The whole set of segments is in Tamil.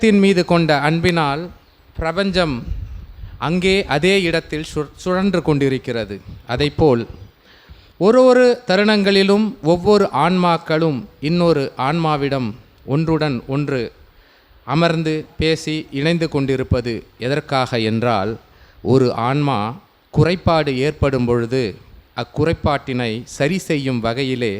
தெய்வத்தின் மீது கொண்ட அன்பினால் பிரபஞ்சம் அங்கே அதே இடத்தில் சு சுழன்று கொண்டிருக்கிறது. அதைப்போல் ஒரு ஒரு தருணங்களிலும் ஒவ்வொரு ஆன்மாக்களும் இன்னொரு ஆன்மாவிடம் ஒன்றுடன் ஒன்று அமர்ந்து பேசி இணைந்து கொண்டிருப்பது எதற்காக என்றால் ஒரு ஆன்மா குறைபாடு ஏற்படும் பொழுது அக்குறைபாட்டினை சரி செய்யும் வகையிலே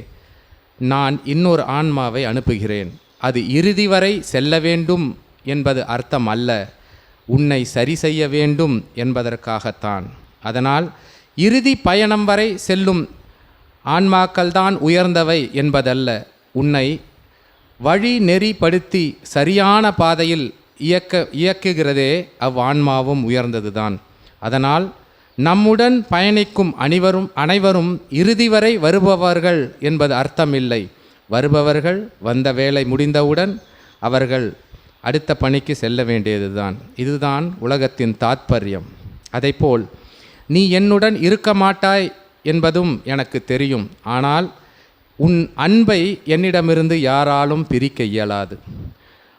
நான் இன்னொரு ஆன்மாவை அனுப்புகிறேன். அது இறுதி வரை செல்ல வேண்டும் என்பது அர்த்தம் அல்ல உன்னை சரி செய்ய வேண்டும் என்பதற்காகத்தான். அதனால் இறுதி பயணம் வரை செல்லும் ஆன்மாக்கள்தான் உயர்ந்தவை என்பதல்ல. உன்னை வழி நெறிப்படுத்தி சரியான பாதையில் இயக்க இயக்குகிறதே அவ்வான்மாவும் உயர்ந்ததுதான். அதனால் நம்முடன் பயணிக்கும் அனைவரும் அனைவரும் இறுதி வரை வருபவர்கள் என்பது அர்த்தமில்லை. வருபவர்கள் வந்த வேலை முடிந்தவுடன் அவர்கள் அடுத்த பணிக்கு செல்ல வேண்டியதுதான். இதுதான் உலகத்தின் தாத்பரியம். அதைப்போல் நீ என்னுடன் இருக்க மாட்டாய் என்பதும் எனக்கு தெரியும். ஆனால் உன் அன்பை என்னிடமிருந்து யாராலும் பிரிக்க இயலாது.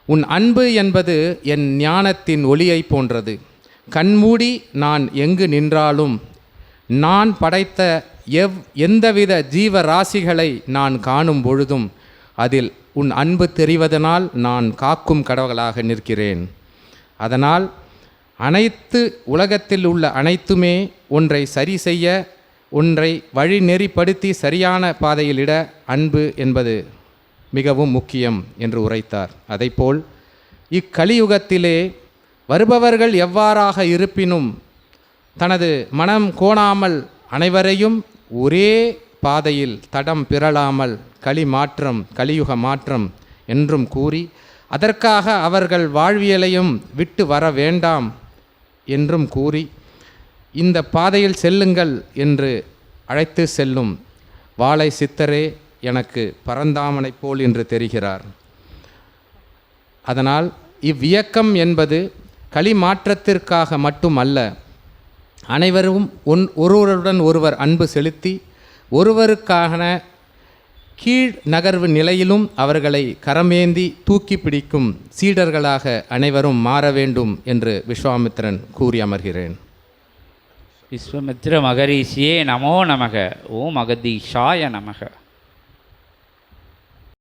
உன் அன்பு என்பது என் ஞானத்தின் ஒளியைப் போன்றது. கண்மூடி நான் எங்கு நின்றாலும் நான் படைத்த எவ் எந்தவித ஜீவராசிகளை நான் காணும் பொழுதும் அதில் உன் அன்பு தெரிவதனால் நான் காக்கும் கடவுளாக நிற்கிறேன். அதனால் அனைத்து உலகத்தில் உள்ள அனைத்துமே ஒன்றை சரி செய்ய ஒன்றை வழி நெறிப்படுத்தி சரியான பாதையிலிட அன்பு என்பது மிகவும் முக்கியம் என்று உரைத்தார். அதைப்போல் இக்கலியுகத்திலே வருபவர்கள் எவ்வாறாக இருப்பினும் தனது மனம் கோணாமல் அனைவரையும் ஒரே பாதையில் தடம் பிறழாமல் களி மாற்றம் கலியுக மாற்றம் என்றும் கூறி அதற்காக அவர்கள் வாழ்வியலையும் விட்டு வர வேண்டாம் என்றும் கூறி இந்த பாதையில் செல்லுங்கள் என்று அழைத்து செல்லும் வாழை சித்தரே எனக்கு பரந்தாமனைப் போல் என்று தெரிகிறார். அதனால் இவ்வியக்கம் என்பது களி மாற்றத்திற்காக மட்டுமல்ல அனைவரும் ஒன் ஒருவருடன் ஒருவர் அன்பு செலுத்தி ஒருவருக்கான கீழ் நகர்வு நிலையிலும் அவர்களை கரமேந்தி தூக்கி பிடிக்கும் சீடர்களாக அனைவரும் மாற வேண்டும் என்று விஸ்வாமித்திரன் கூறி அமர்கிறேன். விஸ்வமித்ர மகரிஷியே நமோ நமக ஓம் அகதீஷாய நமக.